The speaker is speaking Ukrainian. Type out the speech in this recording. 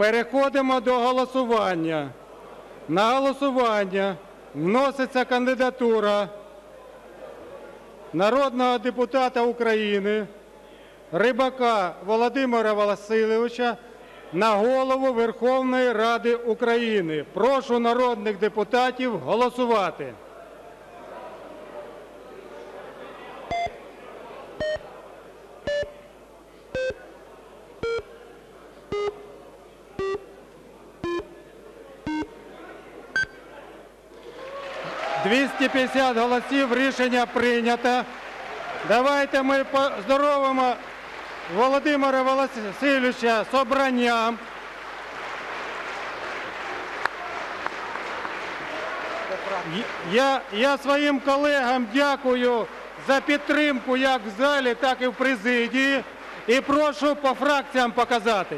переходимо до голосування. На голосування вноситься кандидатура народного депутата України Рибака Володимира Васильовича на голову Верховної Ради України. Прошу народних депутатів голосувати. – 250 голосів. Рішення прийнято. Давайте ми поздоровимо Володимира Васильовича з обранням. Я, я своїм колегам дякую за підтримку як в залі, так і в президії. І прошу по фракціям показати.